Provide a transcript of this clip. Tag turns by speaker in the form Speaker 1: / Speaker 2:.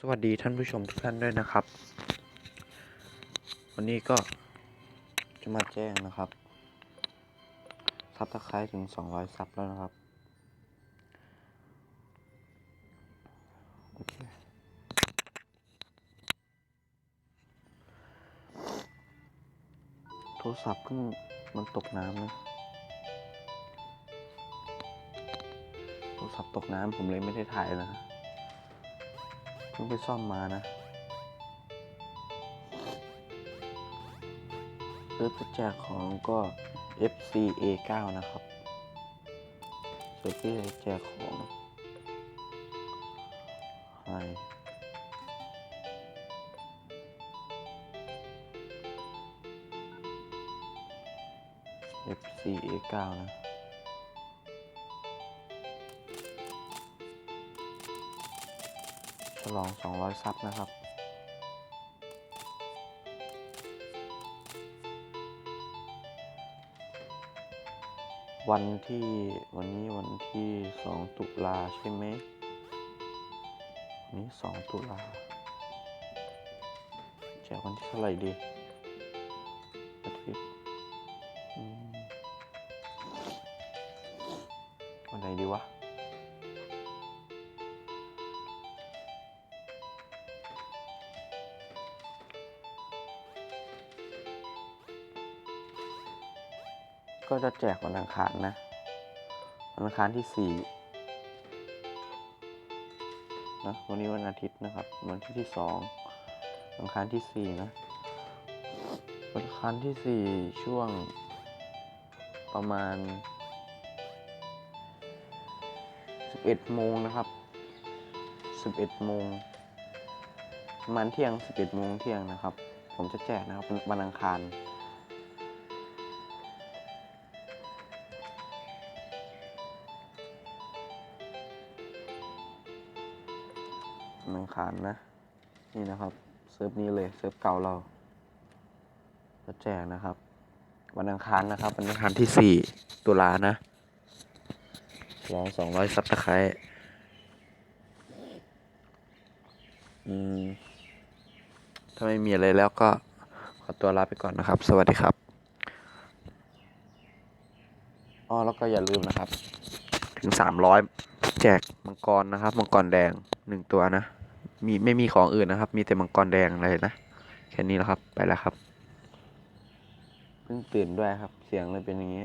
Speaker 1: สวัสดีท่านผู้ชมทุกท่านด้วยนะครับ วันนี้ก็จะมาแจ้งนะครับซับตะไคร้ถึง 200ซับแล้วนะครับโอเคโทรศัพท์เพิ่งมันตกน้ำนะโทรศัพท์ตกน้ำผมเลยไม่ได้ถ่ายนะ เพิ่งไปซ่อมมานะเริ่มแจกของก็ FCA9 นะครับเซิร์ฟเวอร์แจกของให้ FCA9 นะ ลอง 200 ซับนะครับ วันที่วันนี้วันที่ 2 ตุลาใช่ไหมวันนี้ 2 ตุลาแจกวันที่เท่าไหร่ดีอาทิตย์วันไหนดีวะ ก็จะแจกวันอังคารนะ วันอังคารที่สี่นะวันนี้วันอาทิตย์นะครับ วันที่ที่สองวันอังคารที่สี่นะ วันอังคารที่สี่ช่วงประมาณสิบเอ็ดโมงนะครับสิบเอ็ดโมงประมาณเที่ยงสิบเอ็ดโมงเที่ยงนะครับ ผมจะแจกนะครับวันวันอังคาร นอังคารนะ นี่นะครับ เซิร์ฟนี้เลย เซิร์ฟเก่าเราจะแจกนะครับ วันอังคารนะครับ วันอังคารที่สี่ตุลานะลองสองร้อยซับตะไคร้อืม ถ้าไม่มีอะไรแล้วก็ขอตัวลาไปก่อนนะครับ สวัสดีครับอ๋อแล้วก็อย่าลืมนะครับ ถึงสามร้อยแจกมังกรนะครับ มังกรแดงหนึ่งตัวนะ มีไม่มีของอื่นนะครับ มีแต่มังกรแดงอะไรนะ แค่นี้แล้วครับ ไปแล้วครับ เพิ่งตื่นด้วยครับ เสียงเลยเป็นอย่างนี้